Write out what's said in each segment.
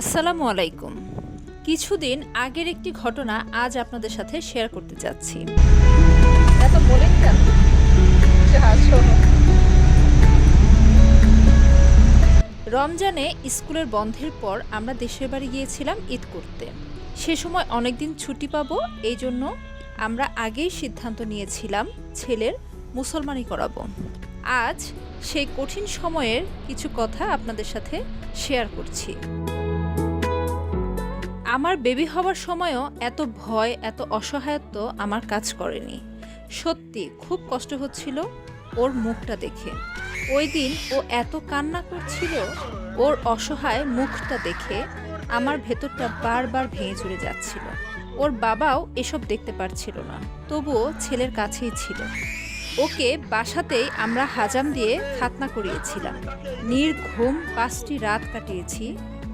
আসসালামু আলাইকুম। কিছুদিন আগের একটি ঘটনা আজ আপনাদের সাথে শেয়ার করতে বলেন রমজানে স্কুলের বন্ধের পর আমরা দেশের বাড়ি গিয়েছিলাম ঈদ করতে। সে সময় অনেকদিন ছুটি পাবো এই জন্য আমরা আগেই সিদ্ধান্ত নিয়েছিলাম ছেলের মুসলমানি করাবো। আজ সেই কঠিন সময়ের কিছু কথা আপনাদের সাথে শেয়ার করছি। আমার বেবি হওয়ার সময়ও এত ভয়, এত অসহায়ত্ব আমার কাজ করেনি। সত্যি, খুব কষ্ট হচ্ছিল ওর মুখটা দেখে। ওই দিন ও এত কান্না করছিল, ওর অসহায় মুখটা দেখে আমার ভেতরটা বারবার ভেঙে চলে যাচ্ছিল। ওর বাবাও এসব দেখতে পারছিল না, তবুও ছেলের কাছেই ছিল। ওকে বাসাতেই আমরা হাজাম দিয়ে খাতনা করিয়েছিলাম। নির্ঘুম পাঁচটি রাত কাটিয়েছি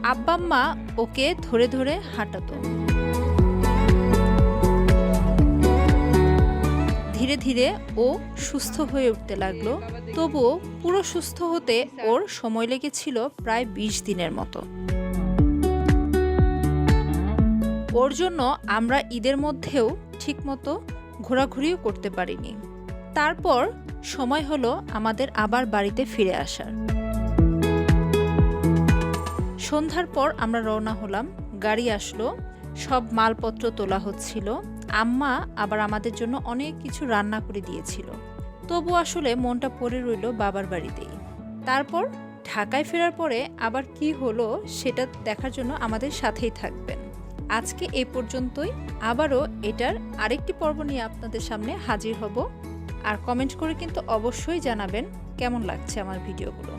আব্বাম্মা ওকে ধরে ধরে হাঁটাতো। ধীরে ধীরে ও সুস্থ হয়ে উঠতে লাগল। তবুও পুরো সুস্থ হতে ওর সময় লেগেছিল প্রায় বিশ দিনের মতো। ওর জন্য আমরা ঈদের মধ্যেও ঠিকমতো ঘোরাঘুরিও করতে পারিনি। তারপর সময় হলো আমাদের আবার বাড়িতে ফিরে আসার। সন্ধ্যার পর আমরা রওনা হলাম, গাড়ি আসলো, সব মালপত্র তোলা হচ্ছিল, আম্মা আবার আমাদের জন্য অনেক কিছু রান্না করে দিয়েছিল। তবু আসলে মনটা পড়ে রইল বাবার বাড়িতেই। তারপর ঢাকায় ফেরার পরে আবার কি হলো সেটা দেখার জন্য আমাদের সাথেই থাকবেন। আজকে এই পর্যন্তই। আবারও এটার আরেকটি পর্ব নিয়ে আপনাদের সামনে হাজির হব। আর কমেন্ট করে কিন্তু অবশ্যই জানাবেন কেমন লাগছে আমার ভিডিওগুলো।